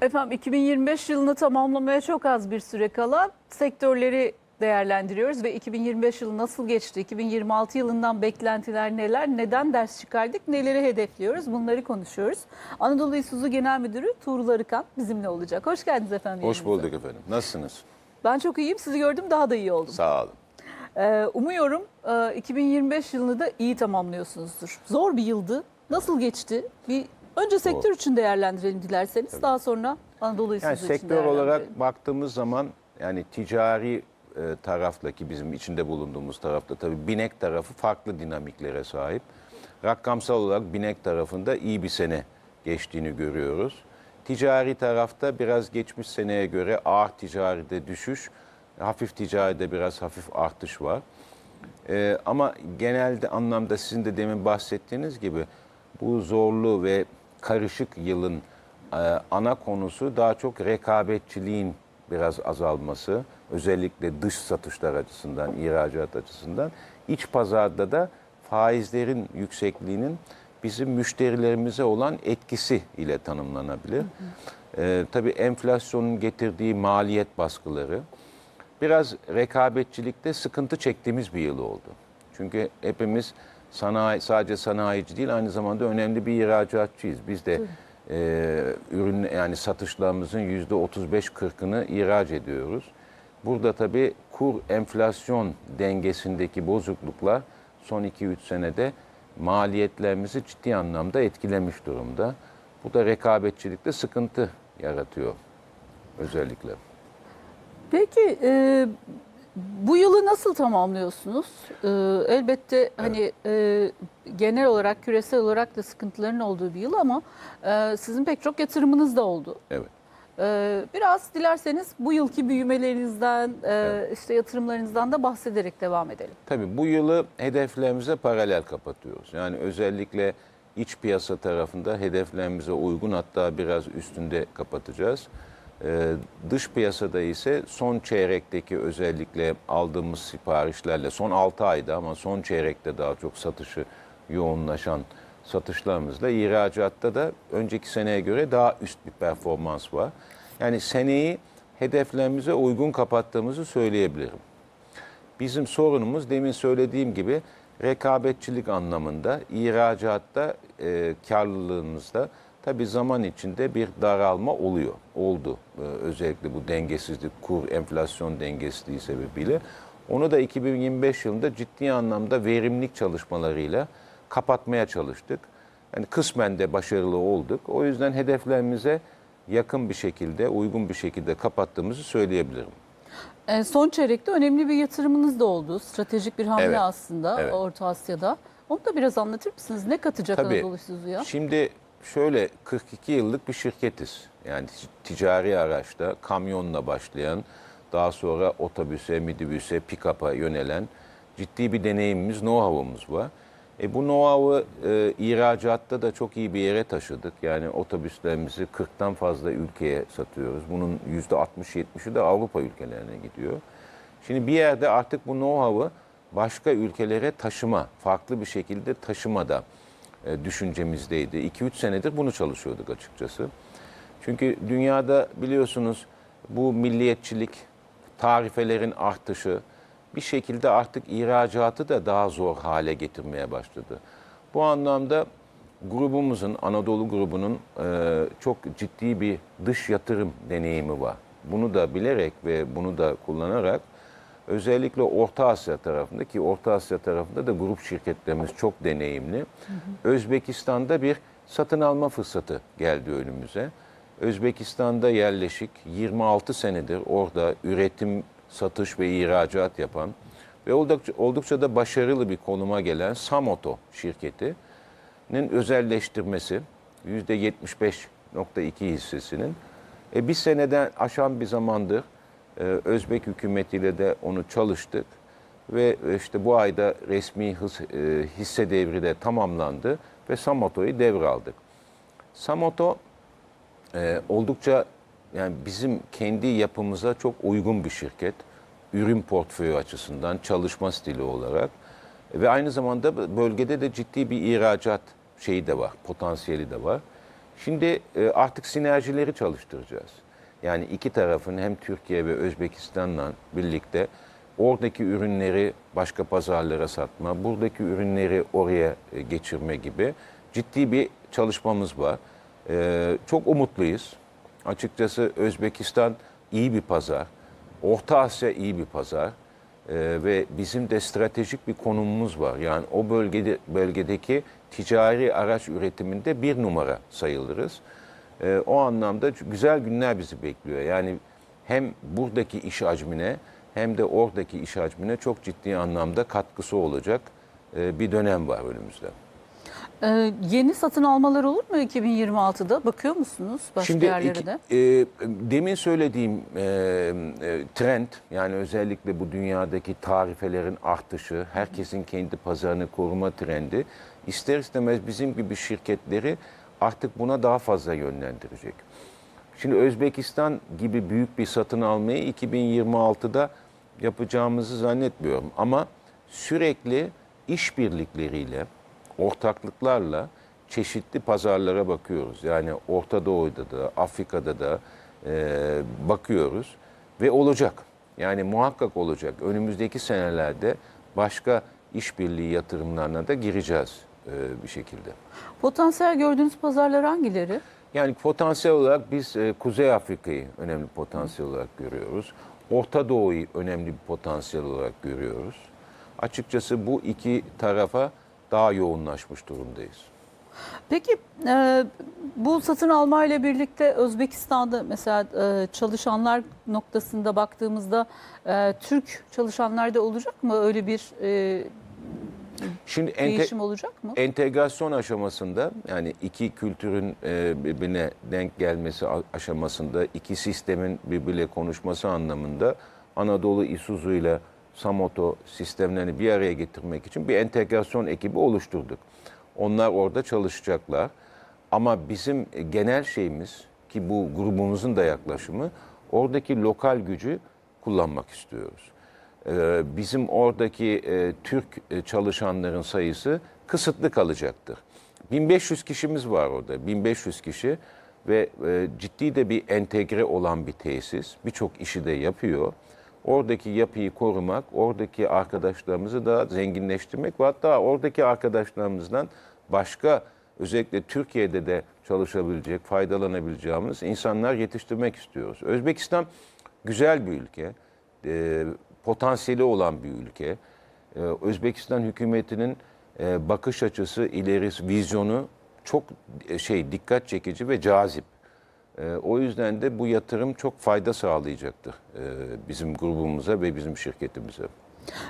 Efendim 2025 yılını tamamlamaya çok az bir süre kala sektörleri değerlendiriyoruz ve 2025 yılı nasıl geçti? 2026 yılından beklentiler neler? Neden ders çıkardık? Neleri hedefliyoruz? Bunları konuşuyoruz. Anadolu Isuzu Genel Müdürü Tuğrul Arıkan bizimle olacak. Hoş geldiniz efendim. Hoş bulduk efendim. Nasılsınız? Ben çok iyiyim. Sizi gördüm daha da iyi oldum. Sağ olun. Ee, umuyorum e, 2025 yılını da iyi tamamlıyorsunuzdur. Zor bir yıldı. Nasıl geçti? Bir önce sektör için değerlendirelim dilerseniz. Daha sonra Anadolu Yani için sektör olarak baktığımız zaman yani ticari e, taraftaki bizim içinde bulunduğumuz tarafta tabii binek tarafı farklı dinamiklere sahip. Rakamsal olarak binek tarafında iyi bir sene geçtiğini görüyoruz. Ticari tarafta biraz geçmiş seneye göre ağır ticaride düşüş, hafif ticaride biraz hafif artış var. Ee, ama genelde anlamda sizin de demin bahsettiğiniz gibi bu zorlu ve karışık yılın e, ana konusu daha çok rekabetçiliğin biraz azalması. Özellikle dış satışlar açısından, ihracat açısından. iç pazarda da faizlerin yüksekliğinin bizim müşterilerimize olan etkisi ile tanımlanabilir. Ee, tabii enflasyonun getirdiği maliyet baskıları, biraz rekabetçilikte sıkıntı çektiğimiz bir yıl oldu. Çünkü hepimiz sanayi sadece sanayici değil aynı zamanda önemli bir ihracatçıyız. Biz de e, ürün yani satışlarımızın yüzde 35-40'ını ihraç ediyoruz. Burada tabii kur enflasyon dengesindeki bozukluklar son 2-3 senede maliyetlerimizi ciddi anlamda etkilemiş durumda. Bu da rekabetçilikte sıkıntı yaratıyor özellikle. Peki e, bu yılı nasıl tamamlıyorsunuz? E, elbette hani e, genel olarak küresel olarak da sıkıntıların olduğu bir yıl ama e, sizin pek çok yatırımınız da oldu. Evet. E, biraz dilerseniz bu yılki büyümelerinizden, e, işte yatırımlarınızdan da bahsederek devam edelim. Tabii bu yılı hedeflerimize paralel kapatıyoruz. Yani özellikle iç piyasa tarafında hedeflerimize uygun hatta biraz üstünde kapatacağız. Ee, dış piyasada ise son çeyrekteki özellikle aldığımız siparişlerle son 6 ayda ama son çeyrekte daha çok satışı yoğunlaşan satışlarımızla ihracatta da önceki seneye göre daha üst bir performans var. Yani seneyi hedeflerimize uygun kapattığımızı söyleyebilirim. Bizim sorunumuz demin söylediğim gibi rekabetçilik anlamında, ihracatta, e, karlılığımızda tabii zaman içinde bir daralma oluyor, oldu. E, özellikle bu dengesizlik, kur, enflasyon dengesizliği sebebiyle. Onu da 2025 yılında ciddi anlamda verimlilik çalışmalarıyla kapatmaya çalıştık. Yani kısmen de başarılı olduk. O yüzden hedeflerimize yakın bir şekilde, uygun bir şekilde kapattığımızı söyleyebilirim. E, son çeyrekte önemli bir yatırımınız da oldu. Stratejik bir hamle Evet, aslında evet. Orta Asya'da. Onu da biraz anlatır mısınız? Ne katacak Tabii. Anadolu Isuzu'ya? Şimdi şöyle 42 yıllık bir şirketiz. Yani ticari araçta kamyonla başlayan, daha sonra otobüse, midibüse, pick-up'a yönelen ciddi bir deneyimimiz, know-how'umuz var. E bu know-how'ı e, ihracatta da çok iyi bir yere taşıdık. Yani otobüslerimizi 40'tan fazla ülkeye satıyoruz. Bunun %60-70'i de Avrupa ülkelerine gidiyor. Şimdi bir yerde artık bu know-how'ı başka ülkelere taşıma, farklı bir şekilde taşıma da e, düşüncemizdeydi. 2-3 senedir bunu çalışıyorduk açıkçası. Çünkü dünyada biliyorsunuz bu milliyetçilik, tarifelerin artışı bir şekilde artık ihracatı da daha zor hale getirmeye başladı. Bu anlamda grubumuzun, Anadolu grubunun e, çok ciddi bir dış yatırım deneyimi var. Bunu da bilerek ve bunu da kullanarak özellikle Orta Asya tarafında ki Orta Asya tarafında da grup şirketlerimiz çok deneyimli. Özbekistan'da bir satın alma fırsatı geldi önümüze. Özbekistan'da yerleşik 26 senedir orada üretim, satış ve ihracat yapan ve oldukça, oldukça da başarılı bir konuma gelen Samoto şirketinin özelleştirmesi %75.2 hissesinin e, bir seneden aşan bir zamandır Özbek hükümetiyle de onu çalıştık ve işte bu ayda resmi e, hisse devri de tamamlandı ve Samoto'yu devraldık. Samoto e, oldukça yani bizim kendi yapımıza çok uygun bir şirket. Ürün portföyü açısından, çalışma stili olarak ve aynı zamanda bölgede de ciddi bir ihracat şeyi de var, potansiyeli de var. Şimdi e, artık sinerjileri çalıştıracağız. Yani iki tarafın hem Türkiye ve Özbekistan'la birlikte oradaki ürünleri başka pazarlara satma, buradaki ürünleri oraya e, geçirme gibi ciddi bir çalışmamız var. E, Çok umutluyuz. Açıkçası Özbekistan iyi bir pazar. Orta Asya iyi bir pazar. Ee, ve bizim de stratejik bir konumumuz var. Yani o bölgede bölgedeki ticari araç üretiminde bir numara sayılırız. Ee, o anlamda güzel günler bizi bekliyor. Yani hem buradaki iş hacmine hem de oradaki iş hacmine çok ciddi anlamda katkısı olacak e, bir dönem var önümüzde. Ee, yeni satın almalar olur mu 2026'da? Bakıyor musunuz başka yerlere iki- de? e, demin söylediğim e, e, trend yani özellikle bu dünyadaki tarifelerin artışı, herkesin kendi pazarını koruma trendi ister istemez bizim gibi şirketleri artık buna daha fazla yönlendirecek. Şimdi Özbekistan gibi büyük bir satın almayı 2026'da yapacağımızı zannetmiyorum ama sürekli işbirlikleriyle ortaklıklarla çeşitli pazarlara bakıyoruz. Yani Orta Doğu'da da, Afrika'da da e, bakıyoruz ve olacak. Yani muhakkak olacak. Önümüzdeki senelerde başka işbirliği yatırımlarına da gireceğiz bir şekilde. Potansiyel gördüğünüz pazarlar hangileri? Yani potansiyel olarak biz e, Kuzey Afrika'yı önemli potansiyel olarak görüyoruz. Orta Doğu'yu önemli bir potansiyel olarak görüyoruz. Açıkçası bu iki tarafa daha yoğunlaşmış durumdayız. Peki e, bu satın alma ile birlikte Özbekistan'da mesela e, çalışanlar noktasında baktığımızda e, Türk çalışanlar da olacak mı? Öyle bir e, Şimdi ente- değişim olacak mı? entegrasyon aşamasında yani iki kültürün e, birbirine denk gelmesi a- aşamasında iki sistemin birbiriyle konuşması anlamında Anadolu Isuzu ile Samoto sistemlerini bir araya getirmek için bir entegrasyon ekibi oluşturduk. Onlar orada çalışacaklar. Ama bizim genel şeyimiz ki bu grubumuzun da yaklaşımı oradaki lokal gücü kullanmak istiyoruz. Ee, bizim oradaki e, Türk e, çalışanların sayısı kısıtlı kalacaktır. 1500 kişimiz var orada, 1500 kişi ve e, ciddi de bir entegre olan bir tesis. Birçok işi de yapıyor. Oradaki yapıyı korumak, oradaki arkadaşlarımızı da zenginleştirmek ve hatta oradaki arkadaşlarımızdan başka özellikle Türkiye'de de çalışabilecek, faydalanabileceğimiz insanlar yetiştirmek istiyoruz. Özbekistan güzel bir ülke, e, potansiyeli olan bir ülke. E, Özbekistan hükümetinin e, bakış açısı, ileri vizyonu çok e, şey dikkat çekici ve cazip. E, o yüzden de bu yatırım çok fayda sağlayacaktır e, bizim grubumuza ve bizim şirketimize.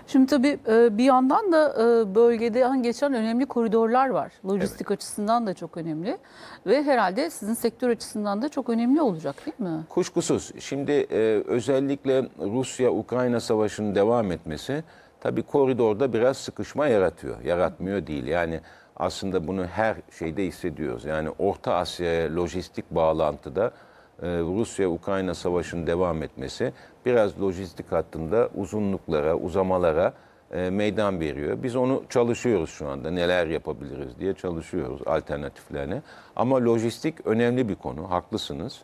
Şimdi tabii e, bir yandan da e, bölgeden geçen önemli koridorlar var. Lojistik açısından da çok önemli ve herhalde sizin sektör açısından da çok önemli olacak değil mi? Kuşkusuz. Şimdi e, özellikle Rusya-Ukrayna savaşının devam etmesi tabii koridorda biraz sıkışma yaratıyor. Yaratmıyor değil. Yani aslında bunu her şeyde hissediyoruz. Yani Orta Asya'ya lojistik bağlantıda Rusya-Ukrayna savaşının devam etmesi biraz lojistik hattında uzunluklara, uzamalara e, meydan veriyor. Biz onu çalışıyoruz şu anda. Neler yapabiliriz diye çalışıyoruz alternatiflerine. Ama lojistik önemli bir konu. Haklısınız.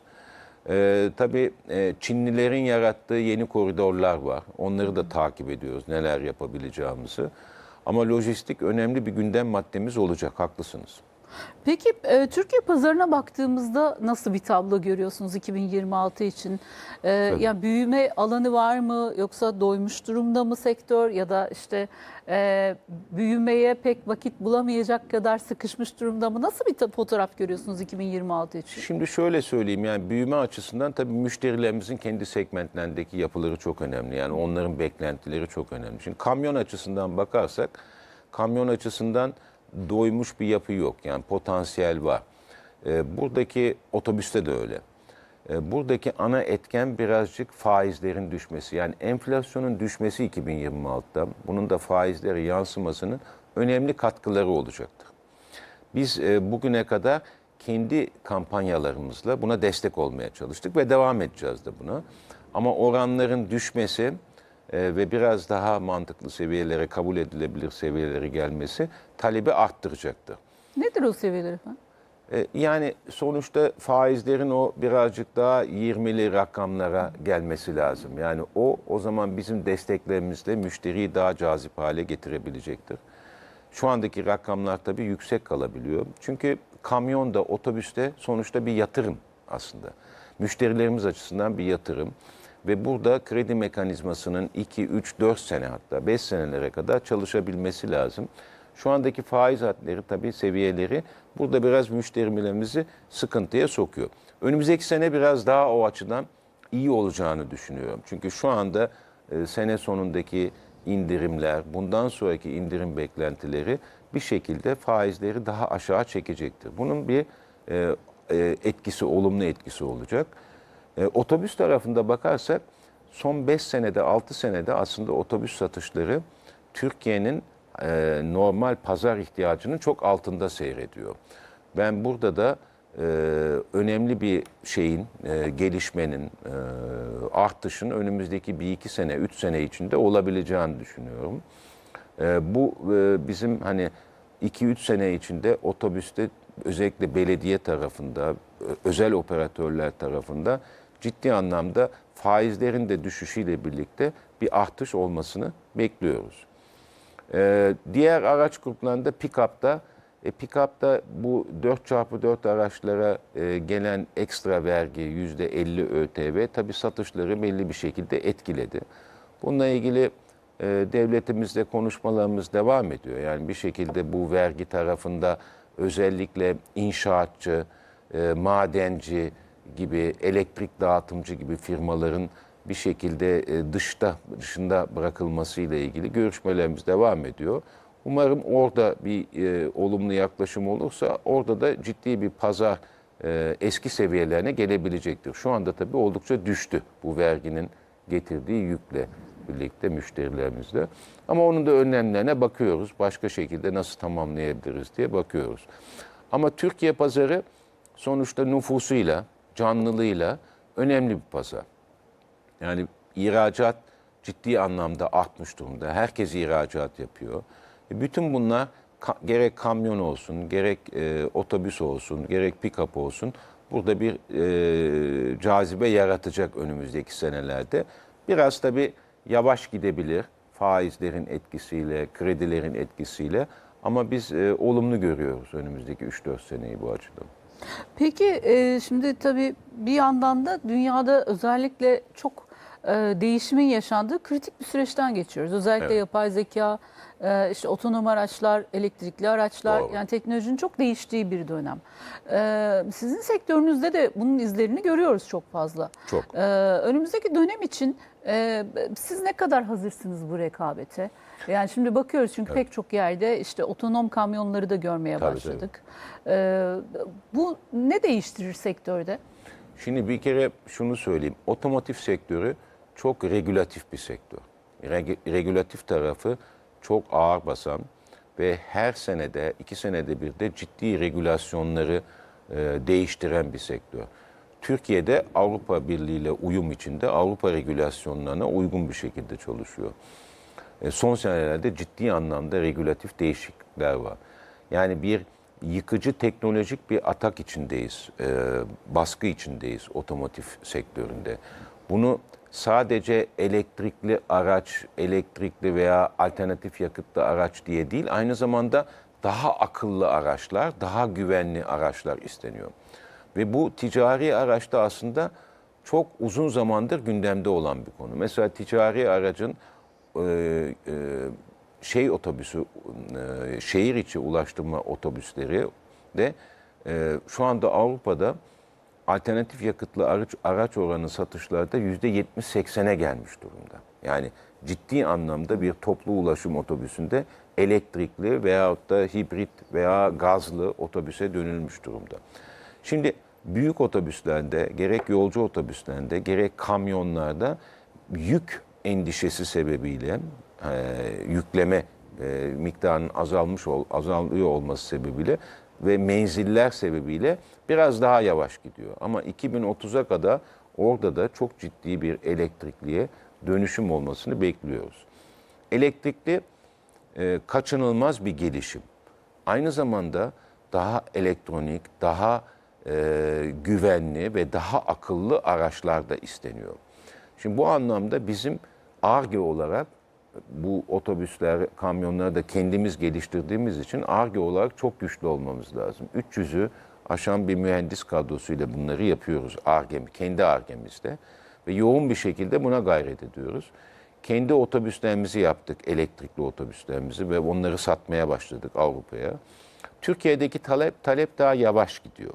Ee, tabii e, Çinlilerin yarattığı yeni koridorlar var. Onları da takip ediyoruz neler yapabileceğimizi. Ama lojistik önemli bir gündem maddemiz olacak. Haklısınız. Peki e, Türkiye pazarına baktığımızda nasıl bir tablo görüyorsunuz 2026 için? E, yani büyüme alanı var mı yoksa doymuş durumda mı sektör ya da işte e, büyümeye pek vakit bulamayacak kadar sıkışmış durumda mı? Nasıl bir fotoğraf görüyorsunuz 2026 için? Şimdi şöyle söyleyeyim yani büyüme açısından tabii müşterilerimizin kendi segmentlerindeki yapıları çok önemli. Yani onların beklentileri çok önemli. Şimdi kamyon açısından bakarsak kamyon açısından doymuş bir yapı yok. Yani potansiyel var. Ee, buradaki otobüste de öyle. Ee, buradaki ana etken birazcık faizlerin düşmesi. Yani enflasyonun düşmesi 2026'da bunun da faizlere yansımasının önemli katkıları olacaktır. Biz e, bugüne kadar kendi kampanyalarımızla buna destek olmaya çalıştık ve devam edeceğiz de buna. Ama oranların düşmesi e, ve biraz daha mantıklı seviyelere, kabul edilebilir seviyelere gelmesi talebi arttıracaktır. Nedir o seviyeler efendim? E, Yani sonuçta faizlerin o birazcık daha 20'li rakamlara gelmesi lazım. Yani o o zaman bizim desteklerimizle müşteriyi daha cazip hale getirebilecektir. Şu andaki rakamlar tabii yüksek kalabiliyor. Çünkü kamyonda, otobüste sonuçta bir yatırım aslında. Müşterilerimiz açısından bir yatırım. Ve burada kredi mekanizmasının 2, 3, 4 sene hatta 5 senelere kadar çalışabilmesi lazım. Şu andaki faiz hatları tabii seviyeleri burada biraz müşterilerimizi sıkıntıya sokuyor. Önümüzdeki sene biraz daha o açıdan iyi olacağını düşünüyorum. Çünkü şu anda e, sene sonundaki indirimler, bundan sonraki indirim beklentileri bir şekilde faizleri daha aşağı çekecektir. Bunun bir e, e, etkisi, olumlu etkisi olacak. E, otobüs tarafında bakarsak son 5 senede, 6 senede aslında otobüs satışları Türkiye'nin e, normal pazar ihtiyacının çok altında seyrediyor. Ben burada da e, önemli bir şeyin, e, gelişmenin, e, artışın önümüzdeki bir iki sene, üç sene içinde olabileceğini düşünüyorum. E, bu e, bizim hani 2-3 sene içinde otobüste özellikle belediye tarafında, özel operatörler tarafında ciddi anlamda faizlerin de düşüşüyle birlikte bir artış olmasını bekliyoruz. Ee, diğer araç gruplarında pick-up'ta e, pick-up'ta bu 4x4 araçlara e, gelen ekstra vergi %50 ÖTV tabi satışları belli bir şekilde etkiledi. Bununla ilgili e, devletimizle konuşmalarımız devam ediyor. Yani bir şekilde bu vergi tarafında özellikle inşaatçı, e, madenci gibi, elektrik dağıtımcı gibi firmaların bir şekilde e, dışta dışında bırakılması ile ilgili görüşmelerimiz devam ediyor. Umarım orada bir e, olumlu yaklaşım olursa orada da ciddi bir pazar e, eski seviyelerine gelebilecektir. Şu anda tabii oldukça düştü bu verginin getirdiği yükle birlikte müşterilerimizle. Ama onun da önlemlerine bakıyoruz. Başka şekilde nasıl tamamlayabiliriz diye bakıyoruz. Ama Türkiye pazarı sonuçta nüfusuyla, canlılığıyla önemli bir pazar. Yani ihracat ciddi anlamda artmış durumda. Herkes ihracat yapıyor. E, Bütün bunlar gerek kamyon olsun, gerek e, otobüs olsun, gerek pick-up olsun burada bir e, cazibe yaratacak önümüzdeki senelerde. Biraz tabii yavaş gidebilir faizlerin etkisiyle, kredilerin etkisiyle ama biz e, olumlu görüyoruz önümüzdeki 3-4 seneyi bu açıdan. Peki e, şimdi tabii bir yandan da dünyada özellikle çok e, değişimin yaşandığı kritik bir süreçten geçiyoruz. Özellikle Evet. yapay zeka, e, işte otonom araçlar, elektrikli araçlar Doğru. yani teknolojinin çok değiştiği bir dönem. E, sizin sektörünüzde de bunun izlerini görüyoruz çok fazla. Çok. E, önümüzdeki dönem için e, siz ne kadar hazırsınız bu rekabete? Yani şimdi bakıyoruz çünkü pek çok yerde işte otonom kamyonları da görmeye Tabii, başladık. E, bu ne değiştirir sektörde? Şimdi bir kere şunu söyleyeyim. Otomotiv sektörü çok regülatif bir sektör. Reg- regülatif tarafı çok ağır basan ve her senede, iki senede bir de ciddi regülasyonları e, değiştiren bir sektör. Türkiye'de Avrupa Birliği ile uyum içinde Avrupa regülasyonlarına uygun bir şekilde çalışıyor. E, son senelerde ciddi anlamda regülatif değişiklikler var. Yani bir yıkıcı teknolojik bir atak içindeyiz, e, baskı içindeyiz otomotiv sektöründe. Bunu sadece elektrikli araç, elektrikli veya alternatif yakıtlı araç diye değil, aynı zamanda daha akıllı araçlar, daha güvenli araçlar isteniyor. Ve bu ticari araçta aslında çok uzun zamandır gündemde olan bir konu. Mesela ticari aracın e, e, şey otobüsü, e, şehir içi ulaştırma otobüsleri de e, şu anda Avrupa'da alternatif yakıtlı araç, araç oranı satışlarda yüzde 70-80'e gelmiş durumda. Yani ciddi anlamda bir toplu ulaşım otobüsünde elektrikli veyahut da hibrit veya gazlı otobüse dönülmüş durumda. Şimdi büyük otobüslerde, gerek yolcu otobüslerinde, gerek kamyonlarda yük endişesi sebebiyle e, yükleme e, miktarının azalmış ol, azalıyor olması sebebiyle ve menziller sebebiyle biraz daha yavaş gidiyor. Ama 2030'a kadar orada da çok ciddi bir elektrikliye dönüşüm olmasını bekliyoruz. Elektrikli e, kaçınılmaz bir gelişim. Aynı zamanda daha elektronik, daha e, güvenli ve daha akıllı araçlar da isteniyor. Şimdi bu anlamda bizim ARGE olarak bu otobüsler, kamyonları da kendimiz geliştirdiğimiz için ARGE olarak çok güçlü olmamız lazım. 300'ü aşan bir mühendis kadrosuyla bunları yapıyoruz ARGE, kendi ARGE'mizde ve yoğun bir şekilde buna gayret ediyoruz. Kendi otobüslerimizi yaptık, elektrikli otobüslerimizi ve onları satmaya başladık Avrupa'ya. Türkiye'deki talep talep daha yavaş gidiyor.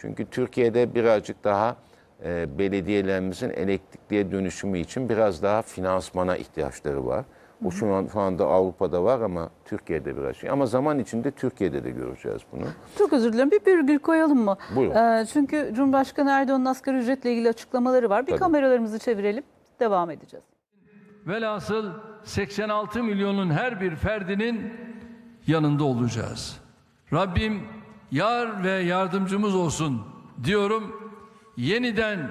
Çünkü Türkiye'de birazcık daha e, belediyelerimizin elektrikliye dönüşümü için biraz daha finansmana ihtiyaçları var. Bu şu, an, şu anda Avrupa'da var ama Türkiye'de biraz şey. Ama zaman içinde Türkiye'de de göreceğiz bunu. Çok özür dilerim. Bir virgül koyalım mı? Buyurun. Ee, çünkü Cumhurbaşkanı Erdoğan'ın asgari ücretle ilgili açıklamaları var. Bir Tabii. kameralarımızı çevirelim. Devam edeceğiz. Velhasıl 86 milyonun her bir ferdinin yanında olacağız. Rabbim yar ve yardımcımız olsun diyorum. Yeniden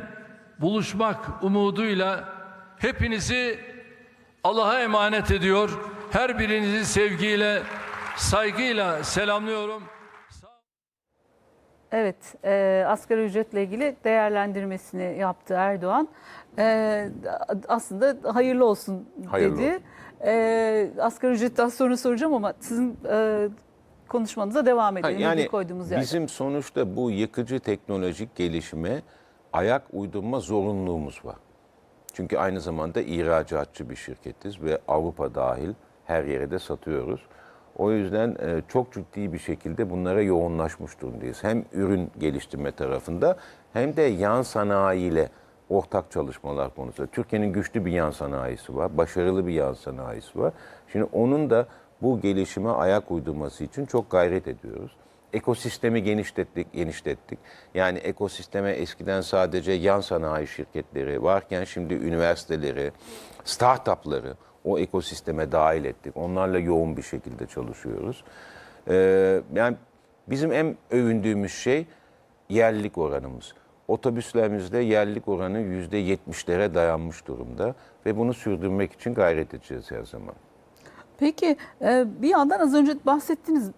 buluşmak umuduyla hepinizi Allah'a emanet ediyor. Her birinizi sevgiyle, saygıyla selamlıyorum. Evet, e, asgari ücretle ilgili değerlendirmesini yaptı Erdoğan. E, aslında hayırlı olsun Hayırlı dedi. E, asgari ücretten sonra soracağım ama sizin e, konuşmanıza devam Ha, edelim. yani Virgül koyduğumuz yerden. bizim sonuçta bu yıkıcı teknolojik gelişime ayak uydurma zorunluluğumuz var. Çünkü aynı zamanda ihracatçı bir şirketiz ve Avrupa dahil her yere de satıyoruz. O yüzden e, çok ciddi bir şekilde bunlara yoğunlaşmış durumdayız. Hem ürün geliştirme tarafında hem de yan sanayiyle ortak çalışmalar konusunda. Türkiye'nin güçlü bir yan sanayisi var, başarılı bir yan sanayisi var. Şimdi onun da bu gelişime ayak uydurması için çok gayret ediyoruz. Ekosistemi genişlettik, genişlettik. Yani ekosisteme eskiden sadece yan sanayi şirketleri varken şimdi üniversiteleri, startupları o ekosisteme dahil ettik. Onlarla yoğun bir şekilde çalışıyoruz. Ee, yani bizim en övündüğümüz şey yerlilik oranımız. Otobüslerimizde yerlilik oranı yüzde yetmişlere dayanmış durumda ve bunu sürdürmek için gayret edeceğiz her zaman. Peki e, bir yandan az önce bahsettiniz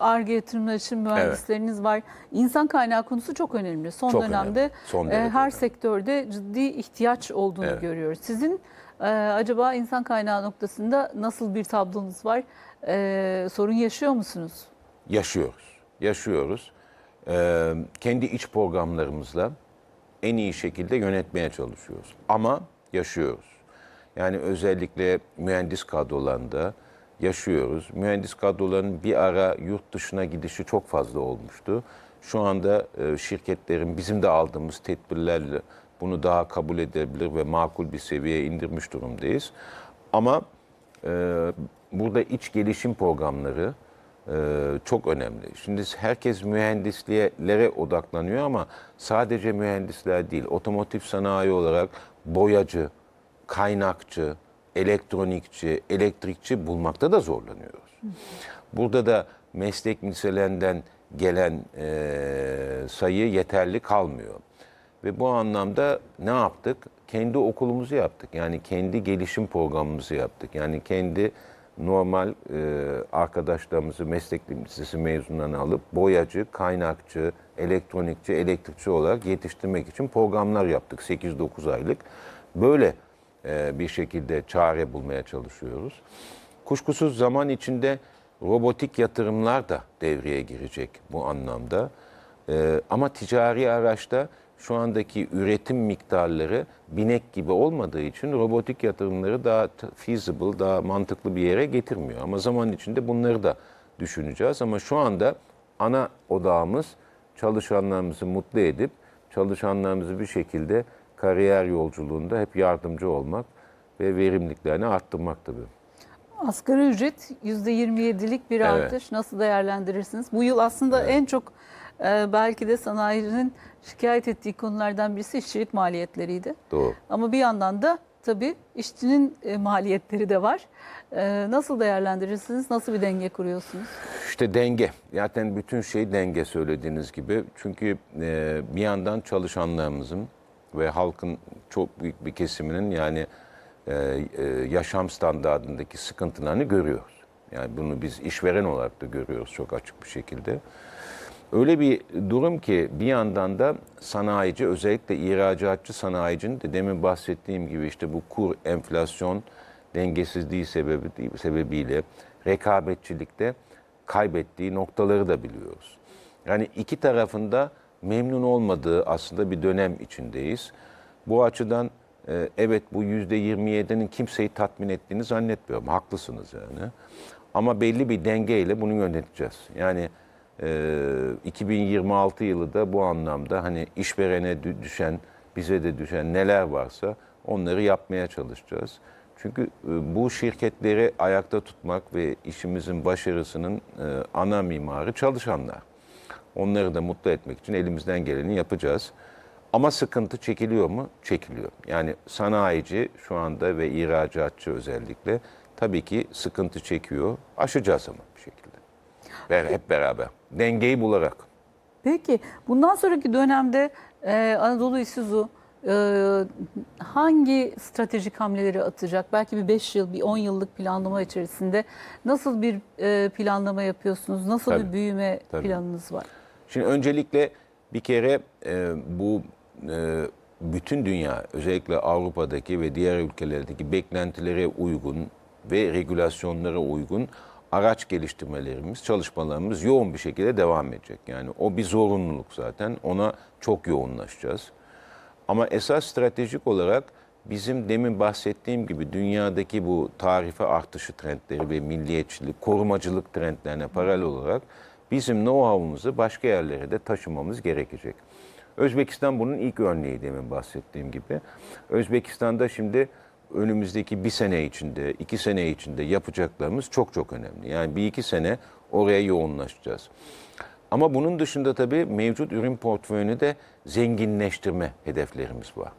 ARGE yatırımları için mühendisleriniz var. İnsan kaynağı konusu çok önemli. Son Çok dönemde önemli. Son e, her önemli. sektörde ciddi ihtiyaç olduğunu Evet. görüyoruz. Sizin e, acaba insan kaynağı noktasında nasıl bir tablonuz var? E, sorun yaşıyor musunuz? Yaşıyoruz. Yaşıyoruz. Kendi iç programlarımızla en iyi şekilde yönetmeye çalışıyoruz. Ama yaşıyoruz. Yani özellikle mühendis kadrolarında yaşıyoruz. Mühendis kadrolarının bir ara yurt dışına gidişi çok fazla olmuştu. Şu anda e, şirketlerin bizim de aldığımız tedbirlerle bunu daha kabul edebilir ve makul bir seviyeye indirmiş durumdayız. Ama e, burada iç gelişim programları e, çok önemli. Şimdi herkes mühendisliklere odaklanıyor ama sadece mühendisler değil, otomotiv sanayi olarak boyacı, kaynakçı, elektronikçi, elektrikçi bulmakta da zorlanıyoruz. Burada da meslek liselerinden gelen e, sayı yeterli kalmıyor. Ve bu anlamda ne yaptık? Kendi okulumuzu yaptık. Yani kendi gelişim programımızı yaptık. Yani kendi normal e, arkadaşlarımızı meslek lisesi mezunlarını alıp boyacı, kaynakçı, elektronikçi, elektrikçi olarak yetiştirmek için programlar yaptık 8-9 aylık. Böyle bir şekilde çare bulmaya çalışıyoruz. Kuşkusuz zaman içinde robotik yatırımlar da devreye girecek bu anlamda. Ee, ama ticari araçta şu andaki üretim miktarları binek gibi olmadığı için robotik yatırımları daha feasible, daha mantıklı bir yere getirmiyor. Ama zaman içinde bunları da düşüneceğiz. Ama şu anda ana odağımız çalışanlarımızı mutlu edip çalışanlarımızı bir şekilde kariyer yolculuğunda hep yardımcı olmak ve verimliliklerini arttırmak tabii. Asgari ücret %27'lik bir Evet. artış. Nasıl değerlendirirsiniz? Bu yıl aslında en çok e, belki de sanayinin şikayet ettiği konulardan birisi işçilik maliyetleriydi. Doğru. Ama bir yandan da tabii işçinin e, maliyetleri de var. E, Nasıl değerlendirirsiniz? Nasıl bir denge kuruyorsunuz? İşte denge. Zaten bütün şey denge söylediğiniz gibi. Çünkü e, bir yandan çalışanlarımızın ve halkın çok büyük bir kesiminin yani e, e, yaşam standartındaki sıkıntılarını görüyoruz. Yani bunu biz işveren olarak da görüyoruz çok açık bir şekilde. Öyle bir durum ki bir yandan da sanayici özellikle ihracatçı sanayicinin de demin bahsettiğim gibi işte bu kur enflasyon dengesizliği sebebi, sebebiyle rekabetçilikte kaybettiği noktaları da biliyoruz. Yani iki tarafında memnun olmadığı aslında bir dönem içindeyiz. Bu açıdan e, evet bu yüzde 27'nin kimseyi tatmin ettiğini zannetmiyorum. Haklısınız yani. Ama belli bir dengeyle bunu yöneteceğiz. Yani e, 2026 yılı da bu anlamda hani işverene dü- düşen, bize de düşen neler varsa onları yapmaya çalışacağız. Çünkü e, bu şirketleri ayakta tutmak ve işimizin başarısının e, ana mimarı çalışanlar. Onları da mutlu etmek için elimizden geleni yapacağız. Ama sıkıntı çekiliyor mu? Çekiliyor. Yani sanayici şu anda ve ihracatçı özellikle tabii ki sıkıntı çekiyor. Aşacağız ama bir şekilde. Ve hep beraber. Dengeyi bularak. Peki bundan sonraki dönemde e, Anadolu İsuzu e, hangi stratejik hamleleri atacak? Belki bir 5 yıl, bir 10 yıllık planlama içerisinde nasıl bir e, planlama yapıyorsunuz? Nasıl Tabii, bir büyüme tabii. planınız var? Şimdi öncelikle bir kere e, bu e, bütün dünya özellikle Avrupa'daki ve diğer ülkelerdeki beklentilere uygun ve regülasyonlara uygun araç geliştirmelerimiz, çalışmalarımız yoğun bir şekilde devam edecek. Yani o bir zorunluluk zaten. Ona çok yoğunlaşacağız. Ama esas stratejik olarak bizim demin bahsettiğim gibi dünyadaki bu tarife artışı trendleri ve milliyetçilik, korumacılık trendlerine paralel olarak bizim know-how'umuzu başka yerlere de taşımamız gerekecek. Özbekistan bunun ilk örneği demin bahsettiğim gibi. Özbekistan'da şimdi önümüzdeki bir sene içinde, iki sene içinde yapacaklarımız çok çok önemli. Yani bir iki sene oraya yoğunlaşacağız. Ama bunun dışında tabii mevcut ürün portföyünü de zenginleştirme hedeflerimiz var.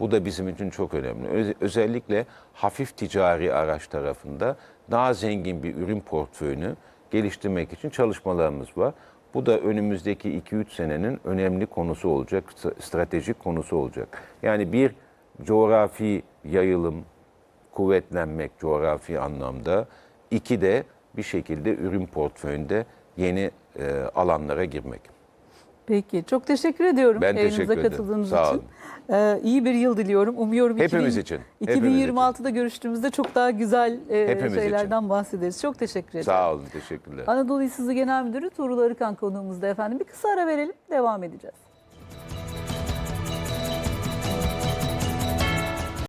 Bu da bizim için çok önemli. Öz- özellikle hafif ticari araç tarafında daha zengin bir ürün portföyünü geliştirmek için çalışmalarımız var. Bu da önümüzdeki 2-3 senenin önemli konusu olacak, st- stratejik konusu olacak. Yani bir coğrafi yayılım, kuvvetlenmek coğrafi anlamda. İki de bir şekilde ürün portföyünde yeni e, alanlara girmek. Peki çok teşekkür ediyorum Ben yayınımıza teşekkür ederim. katıldığınız Sağ için. Ee, iyi bir yıl diliyorum. Umuyorum Hepimiz 2000 için, hepimiz için. 2026'da görüştüğümüzde çok daha güzel e, Hepimiz için. şeylerden bahsederiz. Çok teşekkür ederim. Sağ olun, teşekkürler. Anadolu İşsizliği Genel Müdürü Tuğrul Arıkan konuğumuzda efendim. Bir kısa ara verelim, devam edeceğiz.